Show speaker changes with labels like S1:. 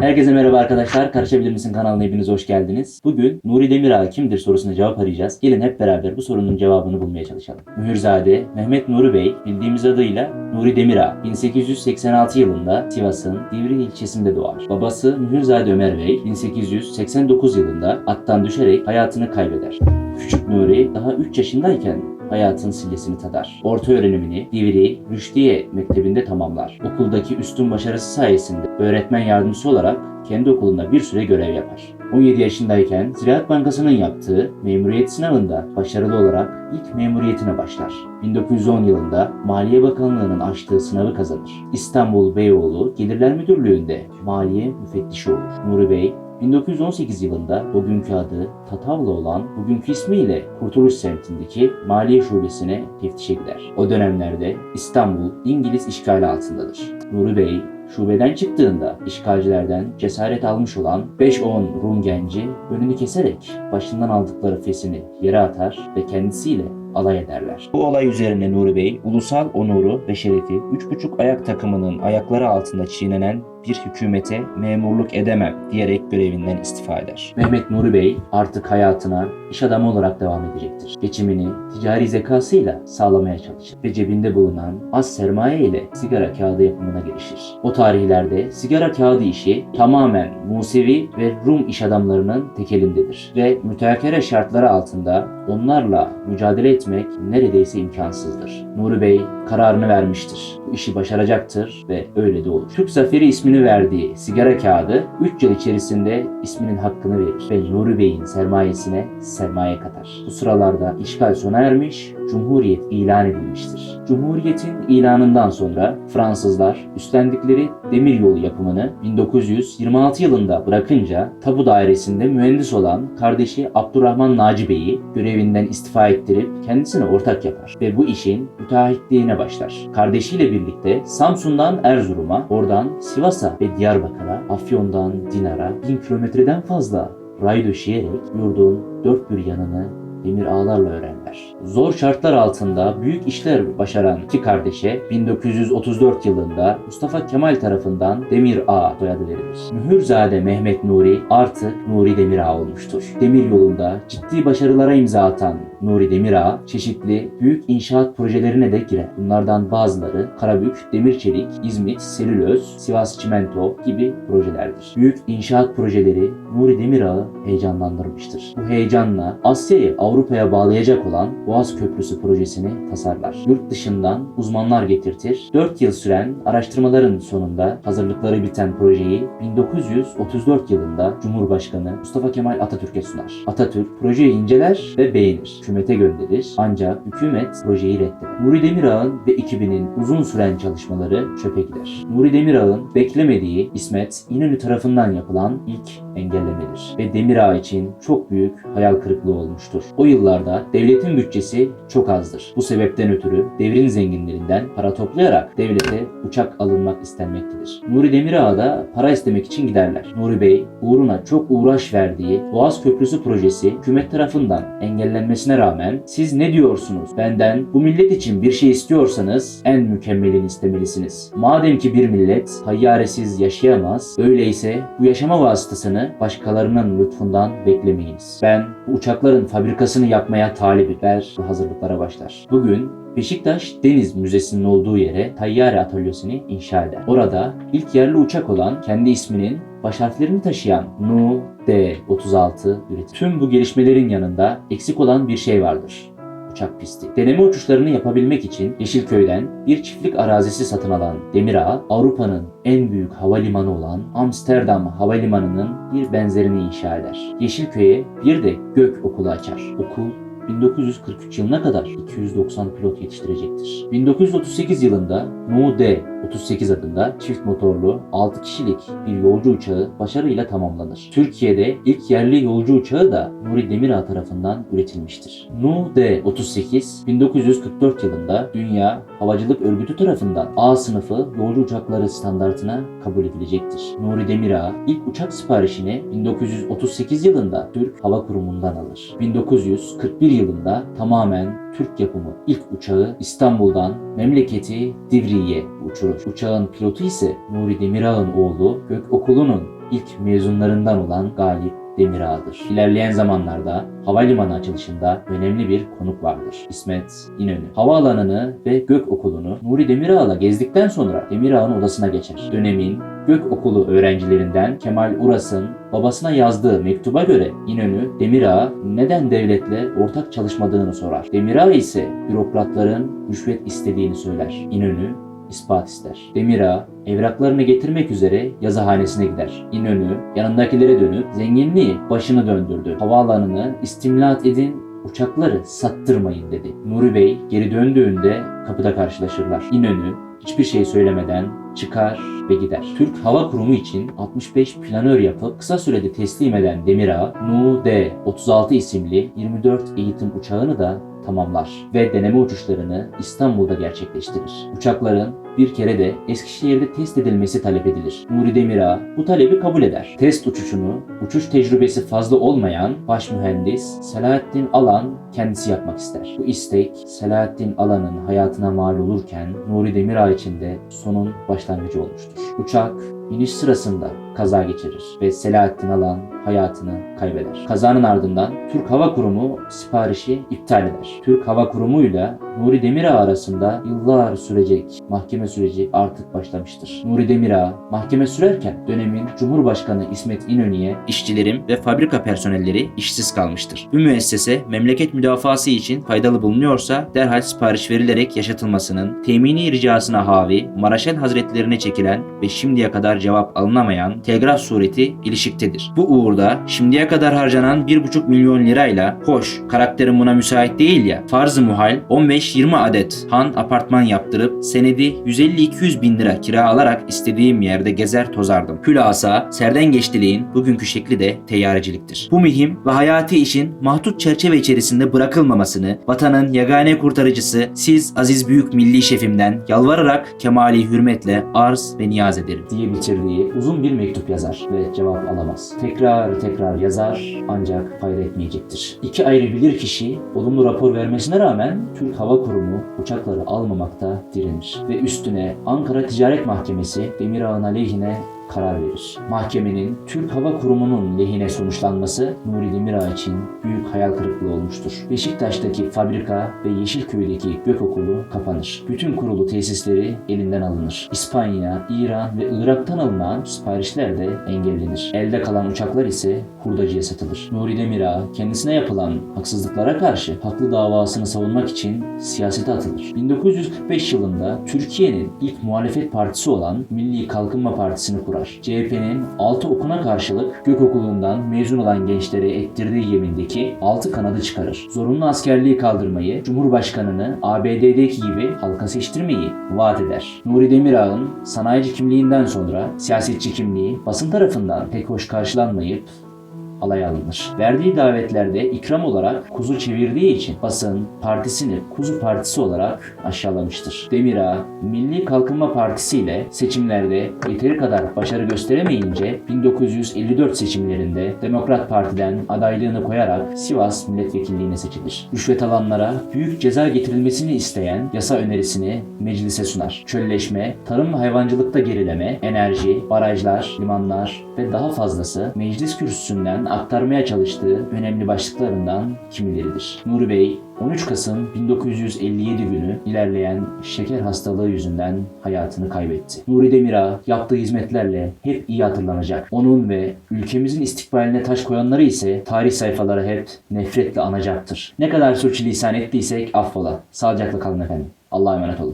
S1: Herkese merhaba arkadaşlar. Karışabilir misin kanalına hepiniz hoş geldiniz. Bugün Nuri Demirağ kimdir sorusuna cevap arayacağız. Gelin hep beraber bu sorunun cevabını bulmaya çalışalım. Mühürzade Mehmet Nuri Bey bildiğimiz adıyla Nuri Demirağ 1886 yılında Sivas'ın Divriği ilçesinde doğar. Babası Mühürzade Ömer Bey 1889 yılında attan düşerek hayatını kaybeder. Küçük Nuri daha 3 yaşındayken hayatın sillesini tadar. Orta öğrenimini Divriği Rüşdiye Mektebi'nde tamamlar. Okuldaki üstün başarısı sayesinde öğretmen yardımcısı olarak kendi okulunda bir süre görev yapar. 17 yaşındayken Ziraat Bankası'nın yaptığı memuriyet sınavında başarılı olarak ilk memuriyetine başlar. 1910 yılında Maliye Bakanlığı'nın açtığı sınavı kazanır. İstanbul Beyoğlu Gelirler Müdürlüğü'nde maliye müfettişi olur. Nuri Bey 1918 yılında bugünkü adı Tatavla olan bugünkü ismiyle Kurtuluş semtindeki Maliye Şubesi'ne teftişe gider. O dönemlerde İstanbul İngiliz işgali altındadır. Nuri Bey şubeden çıktığında işgalcilerden cesaret almış olan 5-10 Rum genci önünü keserek başından aldıkları fesini yere atar ve kendisiyle alay ederler. Bu olay üzerine Nuri Bey, ulusal onuru ve şerefi 3,5 ayak takımının ayakları altında çiğnenen bir hükümete memurluk edemem diyerek görevinden istifa eder. Mehmet Nuri Bey artık hayatına iş adamı olarak devam edecektir. Geçimini ticari zekasıyla sağlamaya çalışır ve cebinde bulunan az sermaye ile sigara kağıdı yapımına girişir. O tarihlerde sigara kağıdı işi tamamen Musevi ve Rum iş adamlarının tekelindedir ve müteakere şartları altında onlarla mücadele etmek neredeyse imkansızdır. Nuri Bey kararını vermiştir. Bu işi başaracaktır ve öyle de olur. Türk Zaferi ismini verdiği sigara kağıdı 3 yıl içerisinde isminin hakkını verir ve Nuri Bey'in sermayesine sermaye katar. Bu sıralarda işgal sona ermiş, Cumhuriyet ilan edilmiştir. Cumhuriyetin ilanından sonra Fransızlar üstlendikleri demiryolu yapımını 1926 yılında bırakınca tabu dairesinde mühendis olan kardeşi Abdurrahman Naci Bey'i görevinden istifa ettirip kendisine ortak yapar ve bu işin müteahhitliğine başlar. Kardeşiyle birlikte Samsun'dan Erzurum'a, oradan Sivas'a ve Diyarbakır'a, Afyon'dan Dinar'a bin kilometreden fazla ray döşeyerek yurdun dört bir yanını demir ağlarla öğrenler. Zor şartlar altında büyük işler başaran iki kardeşe 1934 yılında Mustafa Kemal tarafından Demir Ağa soyadı verilir. Mühürzade Mehmet Nuri artık Nuri Demir Ağa olmuştur. Demir yolunda ciddi başarılara imza atan Nuri Demir Ağa çeşitli büyük inşaat projelerine de girer. Bunlardan bazıları Karabük, Demirçelik, İzmit, Selüloz, Sivas Çimento gibi projelerdir. Büyük inşaat projeleri Nuri Demir Ağa'ı heyecanlandırmıştır. Bu heyecanla Asya'yı Avrupa'ya bağlayacak olan Boğaz Köprüsü projesini tasarlar. Yurt dışından uzmanlar getirtir. 4 yıl süren araştırmaların sonunda hazırlıkları biten projeyi 1934 yılında Cumhurbaşkanı Mustafa Kemal Atatürk'e sunar. Atatürk projeyi inceler ve beğenir. Hükümete gönderir ancak hükümet projeyi reddeder. Nuri Demirağ'ın ve ekibinin uzun süren çalışmaları çöpe gider. Nuri Demirağ'ın beklemediği İsmet İnönü tarafından yapılan ilk engellemedir ve Demirağ için çok büyük hayal kırıklığı olmuştur. O yıllarda devletin bütçesi çok azdır. Bu sebepten ötürü devrin zenginlerinden para toplayarak devlete uçak alınmak istenmektedir. Nuri Demirağ'a da para istemek için giderler. Nuri Bey uğruna çok uğraş verdiği Boğaz Köprüsü projesi hükümet tarafından engellenmesine rağmen siz ne diyorsunuz? Benden bu millet için bir şey istiyorsanız en mükemmelini istemelisiniz. Madem ki bir millet hayyaresiz yaşayamaz, öyleyse bu yaşama vasıtasını başkalarının lütfundan beklemeyiniz. Ben bu uçakların fabrikasını yapmaya talibim ve hazırlıklara başlar. Bugün Beşiktaş Deniz Müzesi'nin olduğu yere Tayyare Atölyesi'ni inşa eder. Orada ilk yerli uçak olan kendi isminin baş harflerini taşıyan Nu D-36 üretir. Tüm bu gelişmelerin yanında eksik olan bir şey vardır uçak pisti. Deneme uçuşlarını yapabilmek için Yeşilköy'den bir çiftlik arazisi satın alan Demirağ, Avrupa'nın en büyük havalimanı olan Amsterdam Havalimanı'nın bir benzerini inşa eder. Yeşilköy'e bir de gök okulu açar. Okul 1943 yılına kadar 290 pilot yetiştirecektir. 1938 yılında Nu D-38 adında çift motorlu 6 kişilik bir yolcu uçağı başarıyla tamamlanır. Türkiye'de ilk yerli yolcu uçağı da Nuri Demirağ tarafından üretilmiştir. Nu D-38 1944 yılında Dünya Havacılık Örgütü tarafından A sınıfı yolcu uçakları standartına kabul edilecektir. Nuri Demirağ ilk uçak siparişini 1938 yılında Türk Hava Kurumu'ndan alır. 1941 yılında tamamen Türk yapımı ilk uçağı İstanbul'dan memleketi Divriğe uçurur. Uçağın pilotu ise Nuri Demirağ'ın oğlu Gökokulu'nun ilk mezunlarından olan Galip Demirağ'dır. İlerleyen zamanlarda havalimanı açılışında önemli bir konuk vardır. İsmet İnönü. Havaalanını ve gök okulunu Nuri Demirağ'la gezdikten sonra Demirağ'ın odasına geçer. Dönemin gök okulu öğrencilerinden Kemal Uras'ın babasına yazdığı mektuba göre İnönü Demirağ'a neden devletle ortak çalışmadığını sorar. Demirağ ise bürokratların rüşvet istediğini söyler. İnönü ispat ister. Demirağ evraklarını getirmek üzere yazıhanesine gider. İnönü yanındakilere dönüp zenginliği başını döndürdü. Havaalanını istimlat edin uçakları sattırmayın dedi. Nuri Bey geri döndüğünde kapıda karşılaşırlar. İnönü hiçbir şey söylemeden çıkar ve gider. Türk Hava Kurumu için 65 planör yapıp kısa sürede teslim eden Demirağ, Nu-D-36 isimli 24 eğitim uçağını da tamamlar ve deneme uçuşlarını İstanbul'da gerçekleştirir. Uçakların bir kere de Eskişehir'de test edilmesi talep edilir. Nuri Demirağ bu talebi kabul eder. Test uçuşunu uçuş tecrübesi fazla olmayan baş mühendis Selahattin Alan kendisi yapmak ister. Bu istek Selahattin Alan'ın hayatına mal olurken Nuri Demirağ için de sonun başlangıcı olmuştur. Uçak iniş sırasında kaza geçirir ve Selahattin Alan hayatını kaybeder. Kazanın ardından Türk Hava Kurumu siparişi iptal eder. Türk Hava Kurumu ile Nuri Demirağ arasında yıllar sürecek mahkeme süreci artık başlamıştır. Nuri Demirağ mahkeme sürerken dönemin Cumhurbaşkanı İsmet İnönü'ye işçilerim ve fabrika personelleri işsiz kalmıştır. Bu müessese memleket müdafası için faydalı bulunuyorsa derhal sipariş verilerek yaşatılmasının temini ricasına havi Maraşel Hazretlerine çekilen ve şimdiye kadar cevap alınamayan telgraf sureti ilişiktedir. Bu uğurda şimdiye kadar harcanan 1,5 milyon lirayla hoş karakterim buna müsait değil ya farz-ı muhal 15-20 adet han apartman yaptırıp senedi 150-200 bin lira kira alarak istediğim yerde gezer tozardım. Hülasa serden geçtiliğin bugünkü şekli de teyyareciliktir. Bu mühim ve hayati işin mahdut çerçeve içerisinde bırakılmamasını vatanın yegane kurtarıcısı siz aziz büyük milli şefimden yalvararak kemali hürmetle arz ve niyaz ederim diye bitirdiği uzun bir mektup yazar ve cevap alamaz. Tekrar tekrar yazar ancak fayda etmeyecektir. İki ayrı bilir kişi olumlu rapor vermesine rağmen Türk Hava Kurumu uçakları almamakta direnir ve üstüne Ankara Ticaret Mahkemesi Demirağ'ın aleyhine karar verir. Mahkemenin Türk Hava Kurumu'nun lehine sonuçlanması Nuri Demirağ için büyük hayal kırıklığı olmuştur. Beşiktaş'taki fabrika ve Yeşilköy'deki Gökokulu kapanır. Bütün kurulu tesisleri elinden alınır. İspanya, İran ve Irak'tan alınan siparişler de engellenir. Elde kalan uçaklar ise hurdacıya satılır. Nuri Demirağ kendisine yapılan haksızlıklara karşı haklı davasını savunmak için siyasete atılır. 1945 yılında Türkiye'nin ilk muhalefet partisi olan Milli Kalkınma Partisi'ni kurar. CHP'nin 6 okuna karşılık Gökokulu'ndan mezun olan gençlere ettirdiği yemindeki 6 kanadı çıkarır. Zorunlu askerliği kaldırmayı, Cumhurbaşkanını ABD'deki gibi halka seçtirmeyi vaat eder. Nuri Demirağ'ın sanayici kimliğinden sonra siyasetçi kimliği basın tarafından pek hoş karşılanmayıp alaya alınır. Verdiği davetlerde ikram olarak kuzu çevirdiği için basın partisini kuzu partisi olarak aşağılamıştır. Demirağ, Milli Kalkınma Partisi ile seçimlerde yeteri kadar başarı gösteremeyince 1954 seçimlerinde Demokrat Parti'den adaylığını koyarak Sivas milletvekilliğine seçilir. Rüşvet alanlara büyük ceza getirilmesini isteyen yasa önerisini meclise sunar. Çölleşme, tarım ve hayvancılıkta gerileme, enerji, barajlar, limanlar ve daha fazlası meclis kürsüsünden aktarmaya çalıştığı önemli başlıklarından kimileridir. Nuri Bey 13 Kasım 1957 günü ilerleyen şeker hastalığı yüzünden hayatını kaybetti. Nuri Demirağ yaptığı hizmetlerle hep iyi hatırlanacak. Onun ve ülkemizin istikbaline taş koyanları ise tarih sayfaları hep nefretle anacaktır. Ne kadar suçlisan ettiysek affola. Sağlıcakla kalın efendim. Allah'a emanet olun.